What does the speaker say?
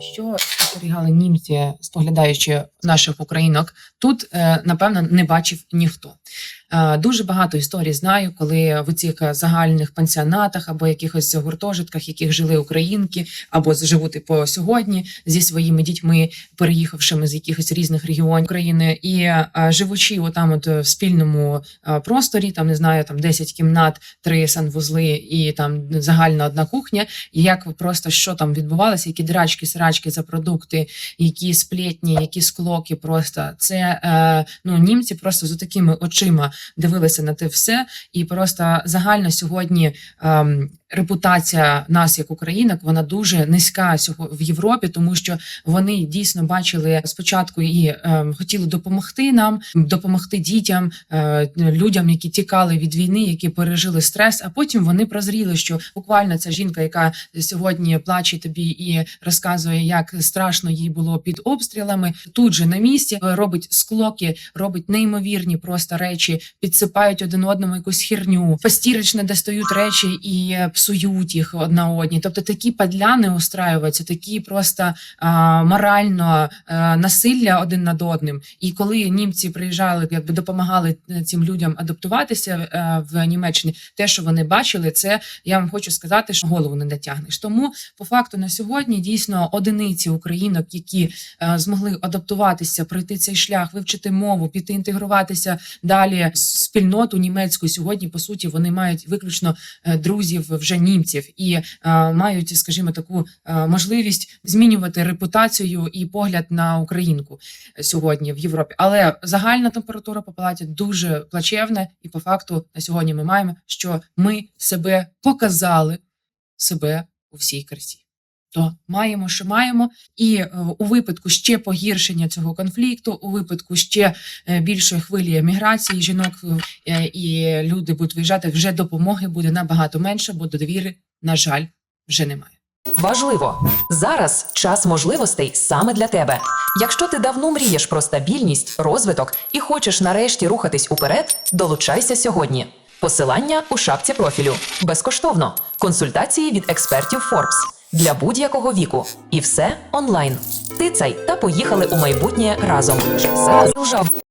Що спостерігали німці, споглядаючи наших українок, тут е, напевно не бачив ніхто. Е, Дуже багато історій знаю, коли в цих загальних пансіонатах або якихось гуртожитках, яких жили українки, або живуть по сьогодні зі своїми дітьми, переїхавшими з якихось різних регіонів України, і е, живучи отам, от в спільному е, просторі, там не знаю, там 10 кімнат, три санвузли і там загальна одна кухня. Як просто що там відбувалося, які драчки, срачки за продукти, які сплетні, які склоки, просто це ну німці просто з такими очима дивилися на те все, і просто загально сьогодні. ем, Репутація нас як українок вона дуже низька в Європі, тому що вони дійсно бачили спочатку і е, хотіли допомогти нам, допомогти дітям, е, людям, які тікали від війни, які пережили стрес. А потім вони прозріли, що буквально ця жінка, яка сьогодні плаче тобі і розказує, як страшно їй було під обстрілами, тут же на місці е, робить склоки, робить неймовірні просто речі, підсипають один одному якусь херню, постірочно достають речі і е, псують їх одна одній. Тобто такі падляни устраюються, такі просто а, морально а, насилля один над одним. І коли німці приїжджали, якби допомагали е, цим людям адаптуватися е, в Німеччині, те, що вони бачили, це я вам хочу сказати, що голову не дотягнеш. Тому по факту на сьогодні дійсно одиниці українок, які е, змогли адаптуватися, пройти цей шлях, вивчити мову, піти інтегруватися далі в спільноту німецьку. Сьогодні по суті вони мають виключно е, друзів вже німців і е, мають, скажімо, таку е, можливість змінювати репутацію і погляд на українку сьогодні в Європі. Але загальна температура по палаті дуже плачевна, і по факту на сьогодні ми маємо, що ми себе показали себе у всій красі. То маємо, що маємо, і е, у випадку ще погіршення цього конфлікту, у випадку ще е, більшої хвилі еміграції жінок е, і люди будуть виїжджати, вже допомоги буде набагато менше, бо довіри, на жаль, вже немає. Важливо зараз час можливостей саме для тебе. Якщо ти давно мрієш про стабільність, розвиток і хочеш нарешті рухатись уперед, долучайся сьогодні. Посилання у шапці профілю безкоштовно. Консультації від експертів Forbes для будь-якого віку. І все онлайн. Тицай та поїхали у майбутнє разом.